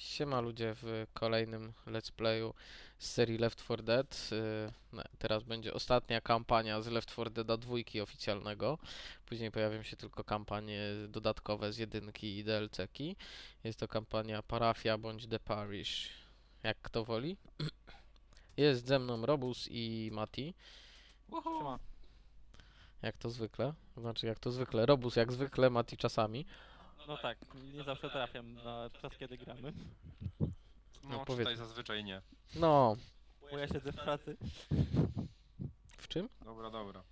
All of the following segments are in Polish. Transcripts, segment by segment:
Siema ludzie w kolejnym let's playu z serii Left 4 Dead. Yy, no, teraz będzie ostatnia kampania z Left 4 Deada dwójki oficjalnego. Później pojawią się tylko kampanie dodatkowe z jedynki i DLC-ki. Jest to kampania Parafia bądź The Parish, jak kto woli. Jest ze mną Robus i Mati, Siema. jak to zwykle. Znaczy jak to zwykle, Robus jak zwykle, Mati czasami. No tak, nie zawsze trafiam na czas, kiedy gramy. No, No, powiedz. tutaj zazwyczaj nie. No, Bo ja siedzę w pracy. w czym? Dobra, dobra.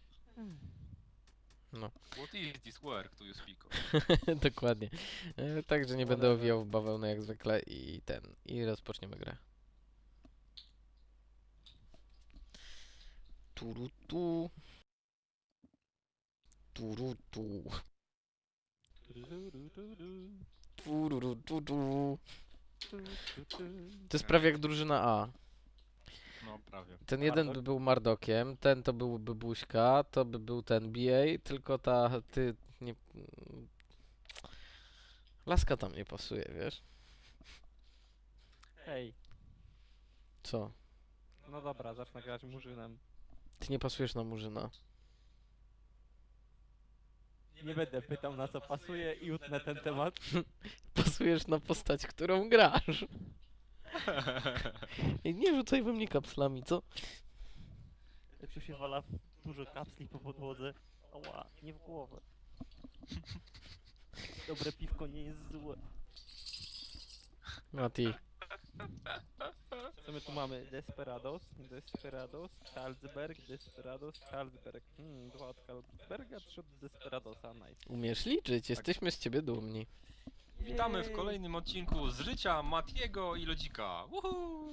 No. What is this work to you speak of? Dokładnie. E, Także nie będę owijał w bawełnę jak zwykle i ten. I rozpoczniemy grę. Turu tu. Turu tu. Tururu tu tu. To jest prawie jak drużyna A. No, prawie. Ten jeden by był Mardokiem, ten to byłby Buźka, to by był ten BA, tylko ta ty nie. Laska tam nie pasuje, wiesz? Hej, Co? no dobra, zacznę grać murzynem. Ty nie pasujesz na Murzyna. Nie będę pytał na co pasuje i utnę ten temat. Pasujesz na postać, którą grasz. Nie rzucaj we mnie kapslami, co? Tu się wala dużo kapsli po podłodze. Ała, nie w głowę. Dobre piwko nie jest złe. Mati, Co my tu mamy? Desperados, Desperados, Carlsberg, Desperados, Carlsberg. Hmm, dwa od Carlsberga, trzy od Desperadosa, nice. umiesz liczyć, jesteśmy z ciebie dumni. Witamy w kolejnym odcinku z życia Matiego i Lodzika. Woohoo!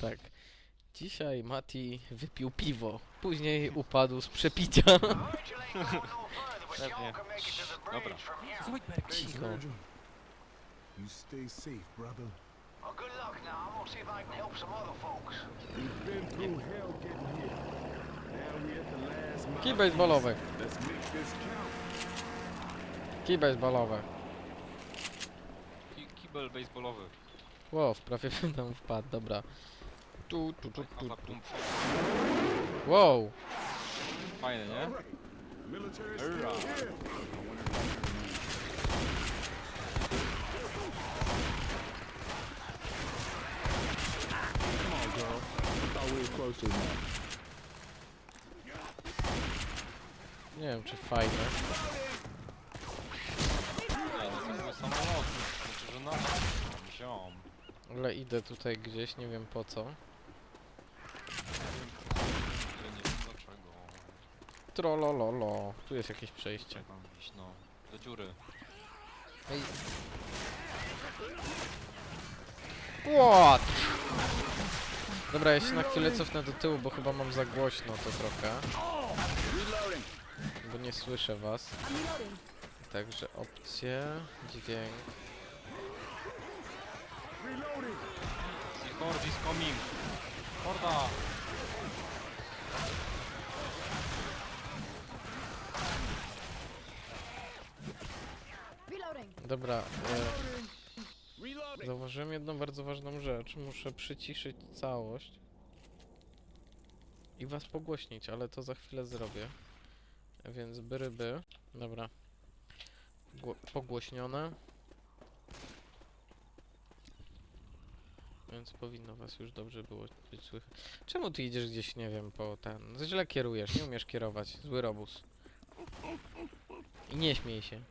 Tak. Dzisiaj Mati wypił piwo, później upadł z przepicia. Pewnie. Dobra. Cicho. You stay safe, brother. Well, good luck now. I'm gonna see if I can help some other folks. We've been through hell getting here. Now we at the last mile. Kij baseballowy, Let's make this count. kij baseballowy. Ki kibel baseballowy. Wow, prawie bym tam wpadł, dobra. Tu, tu, tu, tu, tu. Wow, Fajne, nie? Military Hurrah. still here. Come on, girl. Thought we were close to enough. nie wiem czy fajne. Ale idę tutaj gdzieś, nie wiem po co. Ja nie wiem dlaczego. Trolololo. Tu jest jakieś przejście. Czekam iść, no. Do dziury. Ej. What? Dobra, ja się na chwilę cofnę do tyłu, bo chyba mam za głośno to trochę. Bo nie słyszę was. Także opcje, dźwięk. Horde is coming! Horda! Dobra, e, zauważyłem jedną bardzo ważną rzecz. Muszę przyciszyć całość i was pogłośnić, ale to za chwilę zrobię. Więc byryby. Dobra. Gło pogłośnione. Więc powinno was już dobrze było być słychać. Czemu ty idziesz gdzieś, nie wiem, po ten... Źle kierujesz, nie umiesz kierować. Zły robus. I nie śmiej się. Y,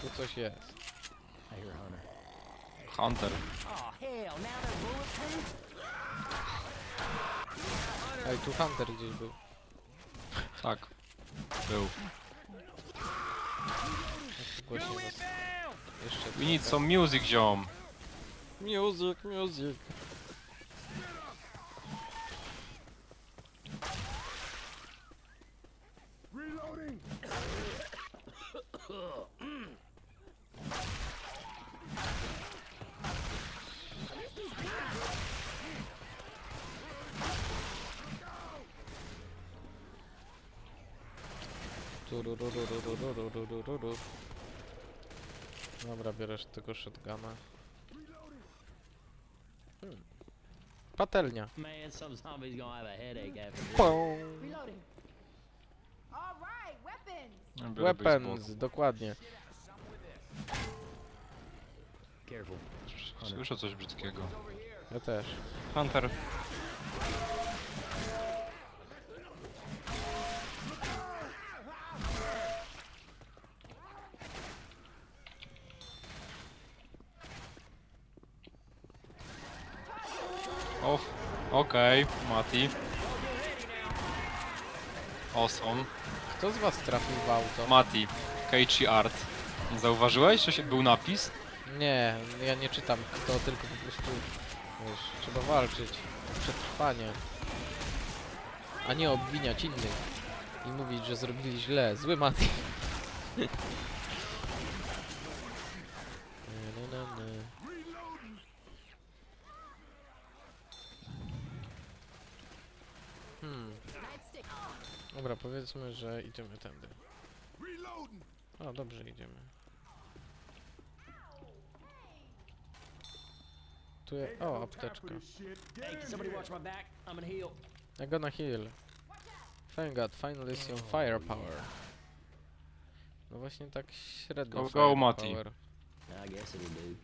tu coś jest. Hunter. Ej, tu Hunter gdzieś był. Tak. Był. Was. Jeszcze We need some music, ziom. Music, music. Bierzesz tego shotguna. Hmm. Patelnia. Man, some zombie's gonna have a headache after this. Pum. Reloading. All right, weapons. Baseball. Weapons, dokładnie. Careful. Słyszę coś brzydkiego. Ja też. Hunter. O, okej, Mati. Awesome. Kto z was trafił w auto? Mati, Keiichi Art. Nie zauważyłeś, że się był napis? Nie, ja nie czytam kto, tylko po prostu wiesz, trzeba walczyć o przetrwanie. A nie obwiniać innych. I mówić, że zrobili źle. Zły Mati. Na, na, na, na. Hmm. Nightstick. Dobra, powiedzmy, że idziemy tędy. A, dobrze idziemy. Tu jest... O, apteczka. I'm gonna heal. Thank God, finally see firepower. No właśnie tak średnio Go, go, Mati. firepower.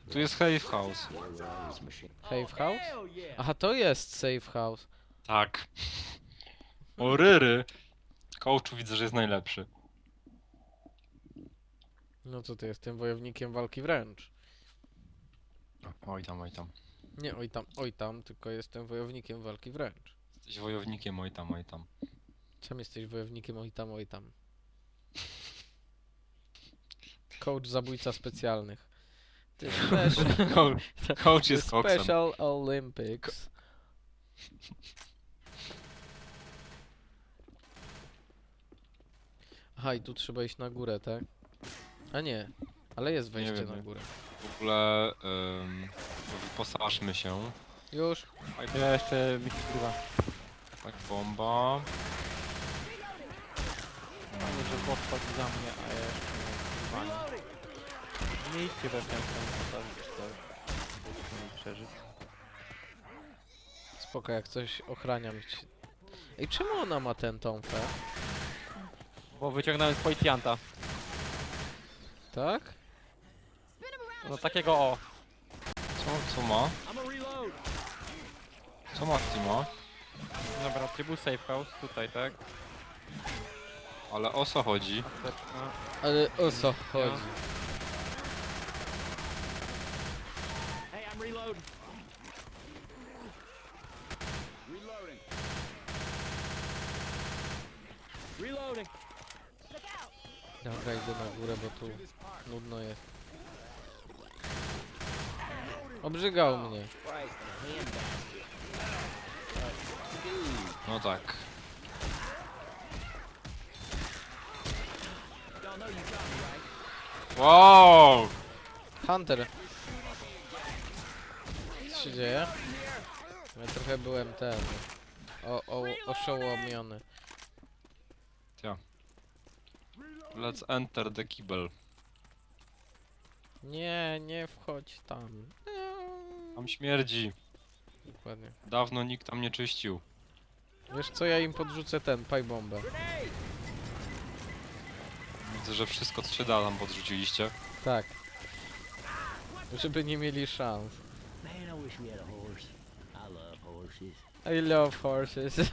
I. Tu jest Have House. Safe house? Yeah! Aha, to jest safe house. Tak. O ryry. Coachu widzę, że jest najlepszy. No co ty, jestem wojownikiem walki wręcz. Oj tam, oj tam. Nie oj tam, oj tam, tylko jestem wojownikiem walki wręcz. Jesteś wojownikiem, oj tam, oj tam. Czym jesteś wojownikiem oj tam, oj tam? Coach zabójca specjalnych. Ty special, Coach, jest special Olympics. Aha, i tu trzeba iść na górę, tak? A nie, ale jest wejście wiem, na nie. górę. W ogóle um, wyposażmy się. Już? Ja jeszcze mi się kurwa. Tak, bomba. Nie, że bot za mnie, a ja jeszcze nie mam kurwa. nie. Idźcie we tam czy to... Nie przeżyć. Spoko, jak coś ochraniam ci. Ej, czemu ona ma ten tąfę? Bo wyciągnąłem z policjanta. Tak? No takiego o. Co, co ma? Reload. Co ma? Dobra, ty był safe house tutaj, tak? Ale o co chodzi? Ale o co chodzi? Hey, I'm reloading. Reloading. Dobra, idę na górę, bo tu nudno jest. Obrzygał mnie. No tak. Wow! Hunter. Co się dzieje? Ja trochę byłem ten. O, o, oszołomiony. Let's enter the kibel. Nie, nie wchodź tam. Tam śmierdzi. Dokładnie. Dawno nikt tam nie czyścił. Wiesz co, ja im podrzucę ten, pajbombę. Widzę, że wszystko co się da tam podrzuciliście. Tak. Żeby nie mieli szans. Man, I wish we had a horse. I love horses. I love horses.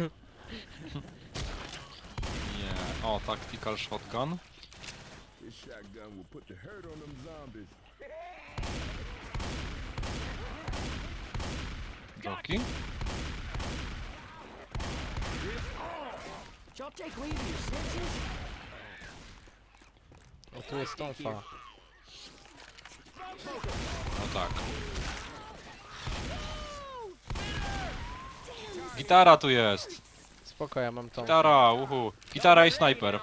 Nie. O, tactical shotgun. This shotgun will put the hurt on them zombies. Joki. Y'all take leave of your senses? O, tu jest tąfa. No tak. Gitara tu jest! Spoko, ja mam tą. Gitara, uhu. Gitara i snajper.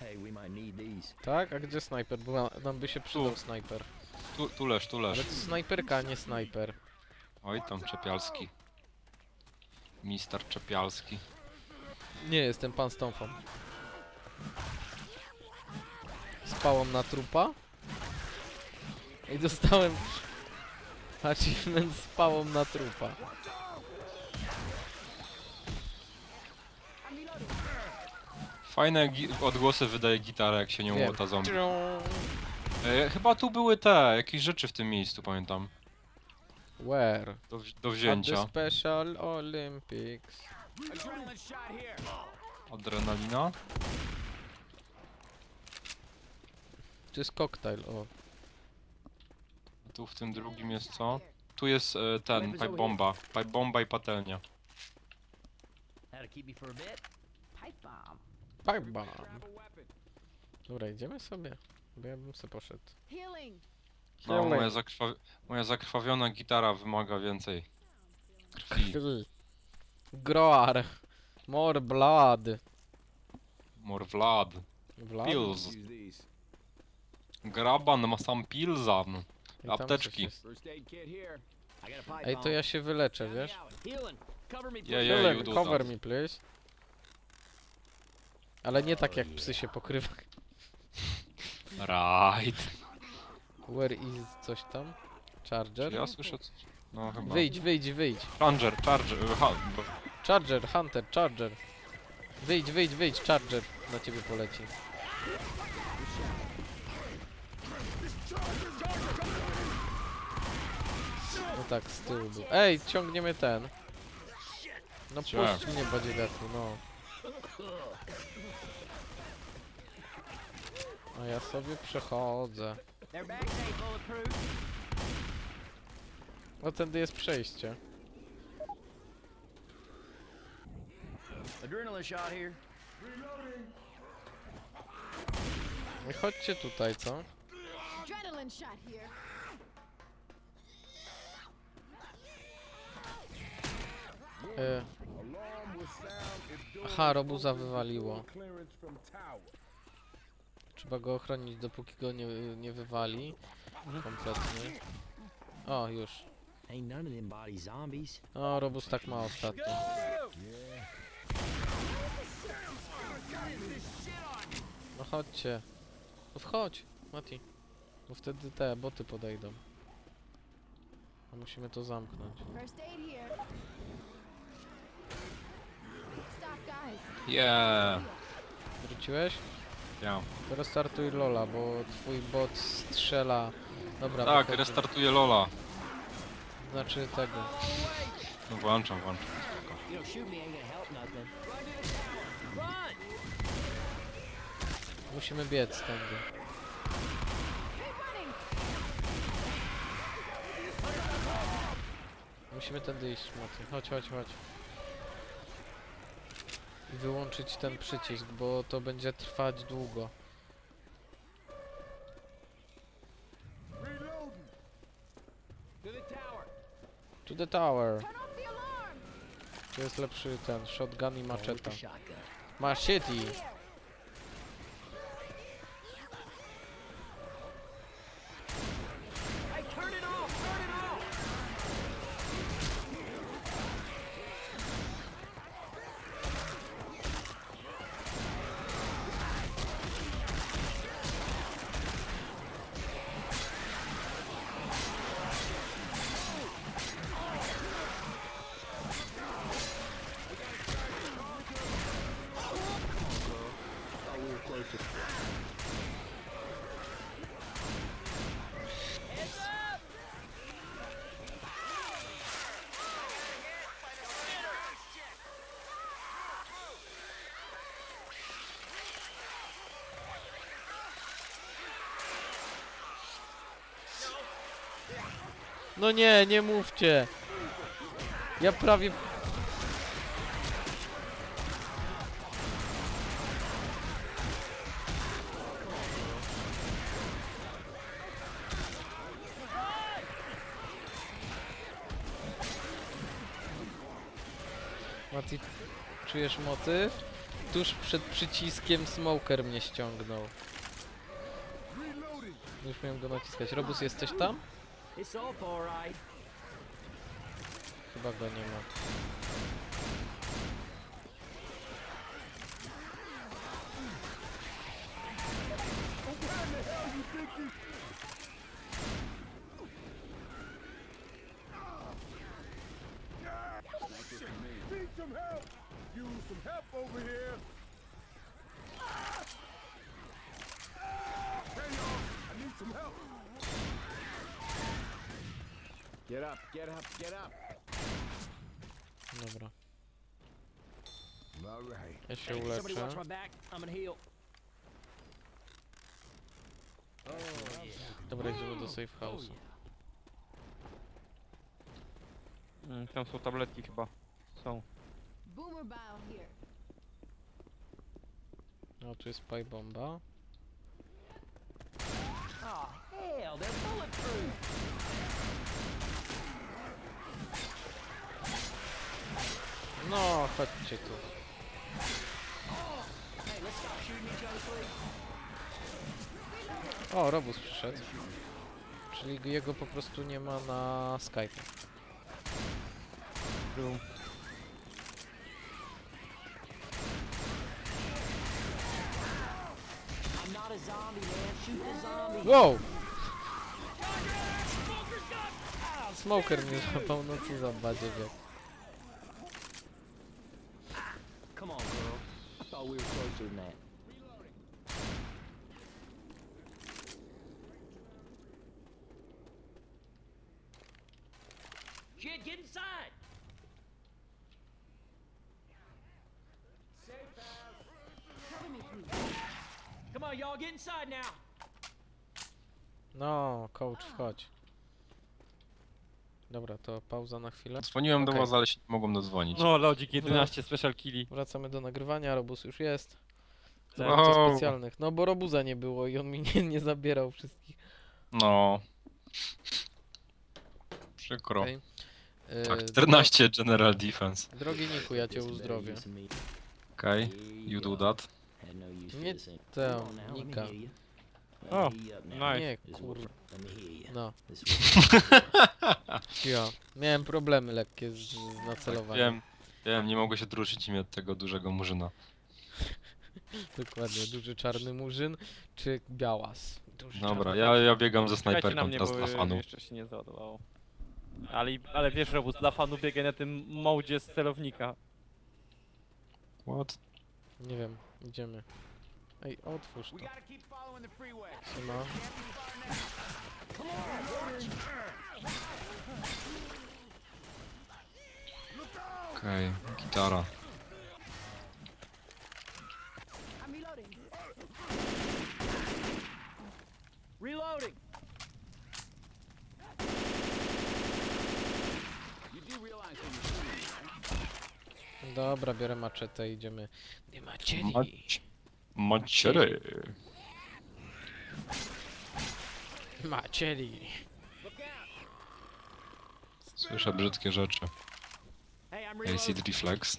Hey, we might need these. Tak? A gdzie snajper? Bo na- nam by się przydał snajper. Tu, tu leż, tu leż. Ale to snajperka, a nie snajper. Oj, tam Czepialski. Mister Czepialski. Nie, jestem pan. Z pałą na trupa? I dostałem achievement z pałą na trupa. Fajne odgłosy wydaje gitara, jak się nią łota zombie. E, chyba tu były te, jakieś rzeczy w tym miejscu, pamiętam. Where? Do, do At the wzięcia. Special Olympics. Adrenalina. To jest koktajl, o. A tu w tym drugim jest co? Tu jest e, ten, pipe bomba. Pipe bomba i patelnia. That'll keep me for a bit. Pipe bomb. Pipe bomb. Dobra, idziemy sobie. Bo ja bym sobie poszedł. Healing. No, Healing. moja, zakrwa moja zakrwawiona gitara wymaga więcej krwi. Krwi. Groar. More blood. More vlad. Vlad? Pills. Use these. Graban ma sam pilzan. I tam apteczki. coś jest. First aid kit here. I got a pipe Ej, to bomb. ja się wyleczę, wiesz? Healing. Cover me, Yeah, please. yeah, you do cover that. me, please. Ale nie tak jak psy się pokrywa. Right. Where is coś tam? Charger? Ja słyszę coś. No chyba. Wyjdź, wyjdź, wyjdź. Charger, charger. Ha, bo- Charger, Hunter, Charger. Wyjdź, wyjdź, wyjdź, Charger na ciebie poleci. No tak, z tyłu był. Ej, ciągniemy ten. No puść mnie, badziewiatu, no. A ja sobie przechodzę. No tędy jest przejście. Adrenaline shot here. No Chodźcie tutaj, co? Adrenaline shot here. Door aha, robuza wywaliło. Trzeba go ochronić, dopóki go nie, nie wywali. Kompletnie. O, już. O, Robus tak ma ostatnio. No chodźcie. No wchodź, Mati. Bo wtedy te boty podejdą. A musimy to zamknąć. Yeah. Wróciłeś? Ja. Restartuj Lola, bo twój bot strzela. Dobra, Tak, wychodzi. restartuję Lola. Znaczy tego. No włączam, włączam. You know, shoot me ain't gonna help nothing. Musimy biec tędy. Running. Musimy tędy iść, Mati. Chodź, chodź, chodź. I wyłączyć ten przycisk, bo to będzie trwać długo. To the tower. Tu jest lepszy ten, shotgun i maczeta. Machete! No nie, nie mówcie! Ja prawie... Mati, czujesz motyw? Tuż przed przyciskiem smoker mnie ściągnął. Już miałem go naciskać. Robus, jesteś tam? It's off alright. Chyba go nie ma. Need some help! Use some help over here! Get up, get up, get up. Dobra, All right. ja się Somebody watch uleczę. my back. I'm gonna heal. Dobra, idziemy do safe house'u. Mm, tam są tabletki chyba. Są. Boomer here. No, tu jest pipe bomba. Oh hell, they're bulletproof. No, chodźcie tu. O, Robus przyszedł. Czyli jego po prostu nie ma na Skype. Zombie. Wow! Smoker mnie złapał, no co za. Come thought we were closer than that. Shit, get inside! Cover me, please. Come on, y'all, get inside now. No, coach, wchodź. Dobra, to pauza na chwilę. Dzwoniłem do Okej. was, ale się nie mogłem dodzwonić. No, Lodzik 11, special killi. Wracamy do nagrywania, Robus już jest. Tak. Efektów Wow. specjalnych. No bo Robuza nie było i on mi nie, nie zabierał wszystkich. No. Przykro. Okej. Yy, Tak, 14 General Defense. Drogi Niku, ja cię uzdrowię. Okej, you do that. Nie tę, Nika. O, nice. Nie, kur... No, ja. Miałem problemy lekkie z, z nacelowaniem. Wiem, wiem, nie mogę się druszyć imię od tego dużego murzyna. Dokładnie, duży czarny murzyn, czy białas. Duży Dobra, czarny... ja, ja biegam ze Czekajcie na snajperką mnie, teraz bo dla fanów. jeszcze się nie załadowało. Ale, ale wiesz, Robus, dla fanów biegaj na tym modzie z celownika. What? Nie wiem, idziemy. Ej, otwórz to. Siema. Okej, gitara. I'm reloading. Dobra, biorę maczetę, idziemy. Nie macie. Maciery. Macieli. Słyszę brzydkie rzeczy. Acid Reflex.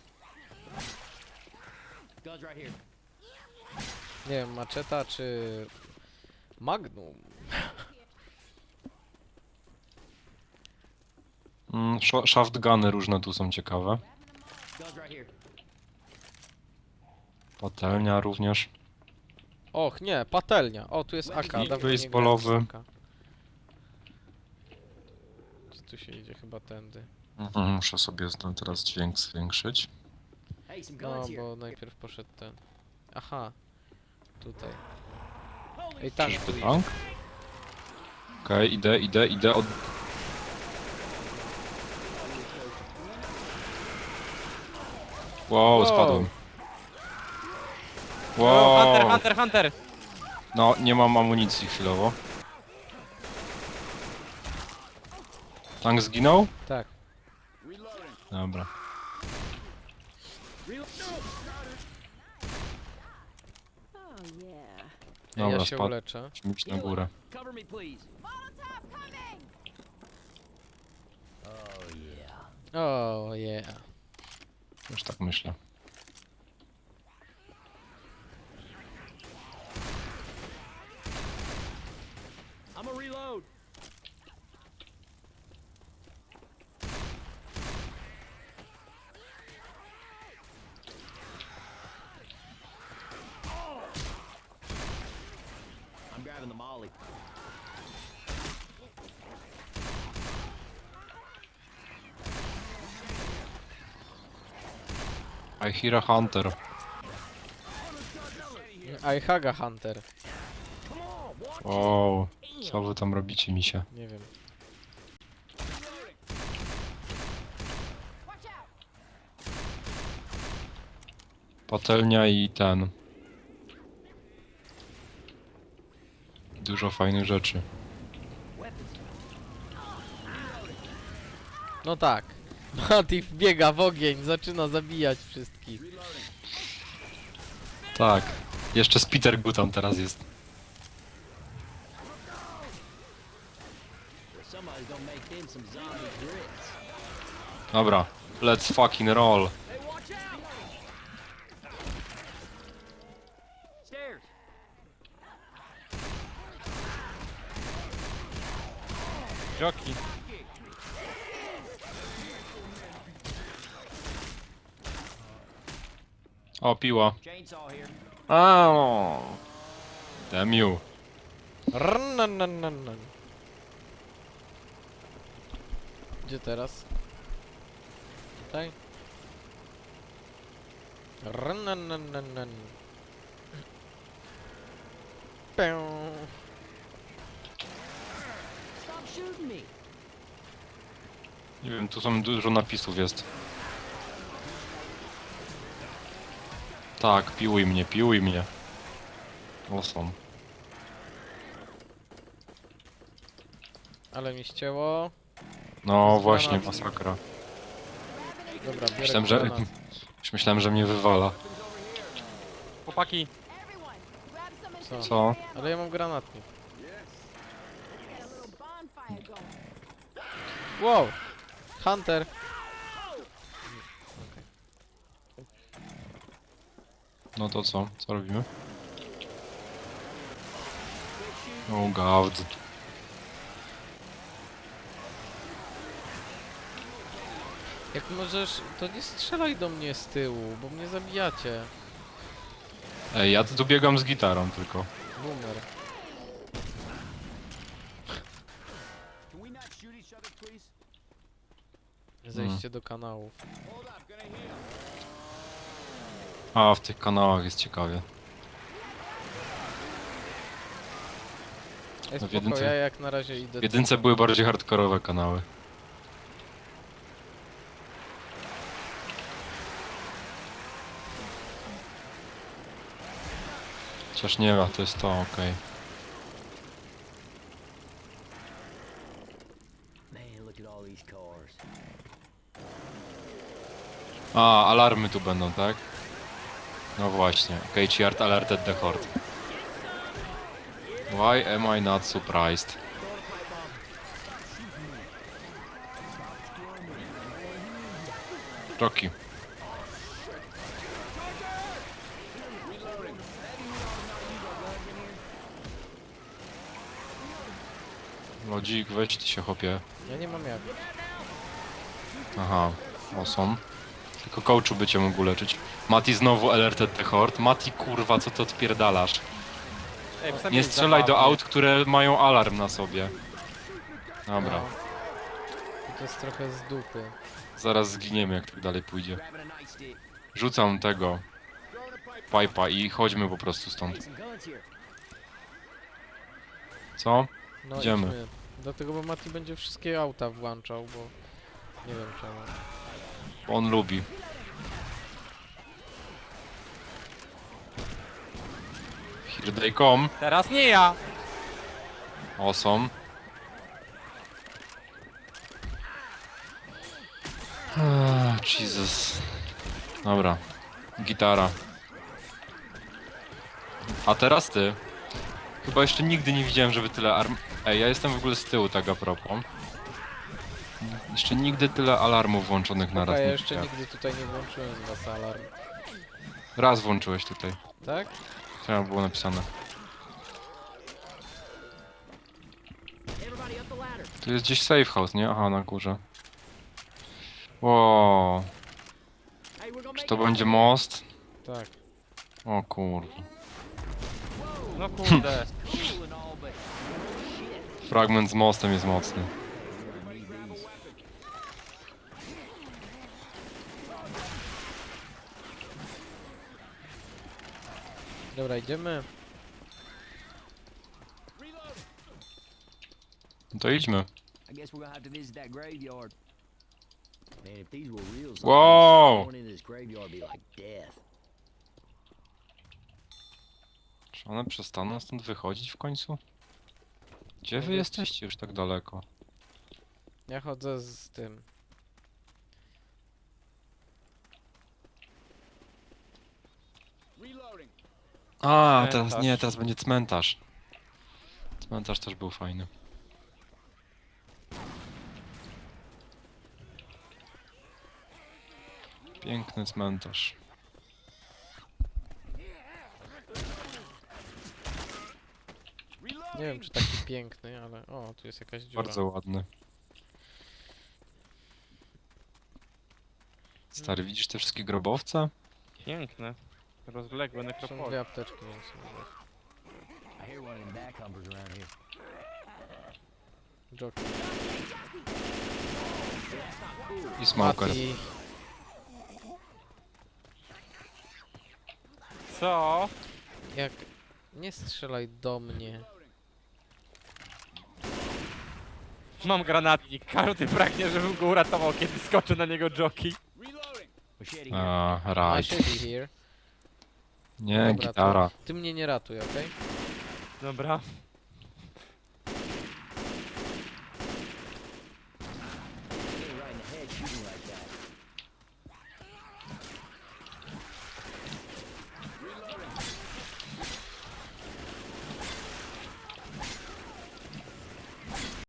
Nie wiem, maczeta czy... Magnum? Mm, sh- shaft guny różne tu są ciekawe. Guns right here. Patelnia również. Och, nie, patelnia. O, tu jest AK. Kij dawno nie baseballowy. grałem z AK. Tu się idzie? Chyba tędy. Mhm, muszę sobie ten teraz dźwięk zwiększyć. Hey, some No, guns here. bo najpierw poszedł ten. Aha. Tutaj. Ej, tak. Czyżby tank? Okej, idę, idę, idę od... Wow, Wow. spadłem. O, Wow. Hunter, Hunter, Hunter! No, nie mam amunicji chwilowo. Tank zginął? Tak. Dobra. Oh, yeah. Dobra, ja się spadł. uleczę. Idź na górę. Cover me, please. Oh yeah. O, yeah. Już tak myślę. I'm gonna reload. I'm grabbing the molly. A hunter. I Haga Hunter. Wow, co wy tam robicie, misie? Nie wiem. Patelnia i ten. Dużo fajnych rzeczy. No tak. Mati wbiega w ogień, zaczyna zabijać wszystkich. Tak. Jeszcze Spiter Gutan teraz jest. Dobra, let's fucking roll. Joki. O, piła. Chainsaw here. A, Damn you. Rnnnnnnn. Gdzie teraz? Tutaj? Rnnnnnnn. Pę. Nie wiem, tu są dużo napisów jest. Tak, piłuj mnie, piłuj mnie. O, są. Ale mi ścięło. No właśnie, masakra. Dobra, biorę Myślałem, że... granat. Już myślałem, że mnie wywala. Chłopaki, Co? Co? Ale ja mam granatnik. Wow! Hunter! No to co? Co robimy? Oh god. Jak możesz, to nie strzelaj do mnie z tyłu, bo mnie zabijacie. Ej, ja tu biegam z gitarą tylko. Boomer. Zejście do kanałów. Hold up, gonna heal. A, w tych kanałach jest ciekawie. Ej, No w spoko, jedynce- ja jak na razie idę... W jedynce były bardziej hardkorowe kanały. Chociaż nie ma, to jest to, okej. Man, look at all these cars. A, alarmy tu będą, tak? No właśnie, Cage Yard alerted the horde. Why am I not surprised? Rocky. Lodzik, weź ty się chopie. Ja nie mam jak. Aha, awesome. Tylko coachu by cię mógł leczyć. Mati znowu the horde. Mati kurwa, co ty odpierdalasz? ej, Nie jest strzelaj do aut, które mają alarm na sobie. Dobra, No. To jest trochę z dupy. zaraz zginiemy jak tak dalej pójdzie. Rzucam tego pipa i chodźmy po prostu stąd. Co? No Idziemy. idźmy. Dlatego, bo Mati będzie wszystkie auta włączał, bo... Nie wiem czemu. On lubi. Here they come. Teraz nie ja! Awesome. Ah, Jesus. Dobra. Gitara. A teraz ty. Chyba jeszcze nigdy nie widziałem, żeby tyle arm... Ej, ja jestem w ogóle z tyłu, tak a propos. Jeszcze nigdy tyle alarmów włączonych na raz ja nie jeszcze widziałem. nigdy tutaj nie włączyłem z was alarm. Raz włączyłeś tutaj. Tak? Co było napisane? Tu jest gdzieś safe house, nie? Aha, na górze. Wow. Czy to będzie most? Tak. O kurwa. No kurde. Fragment z mostem jest mocny. Dobra, idziemy. No to idźmy. I guess we're gonna have to visit that graveyard. Man, if these were real zombies, Whoa! going into this graveyard would be like death. Czy one przestaną stąd wychodzić w końcu? Gdzie wy jesteście już tak daleko? Ja chodzę z tym. A, teraz nie, teraz będzie cmentarz. Cmentarz też był fajny. Piękny cmentarz. Nie wiem, czy taki piękny, ale... O, tu jest jakaś dziura. Bardzo ładny. Stary, widzisz te wszystkie grobowce? Piękne. Rozległe Są nekropolie. dwie apteczki, więc... mówię. I hear one of them backhumpers around here. Jockey. I smoker. Mati. Co? Jak... Nie strzelaj do mnie. Mam granatnik. Każdy pragnie, żebym go uratował, kiedy skoczy na niego jockey. Machete here. A, I right. should be here. Nie, Dobra, gitara. Ty mnie nie ratuj, okej? Dobra.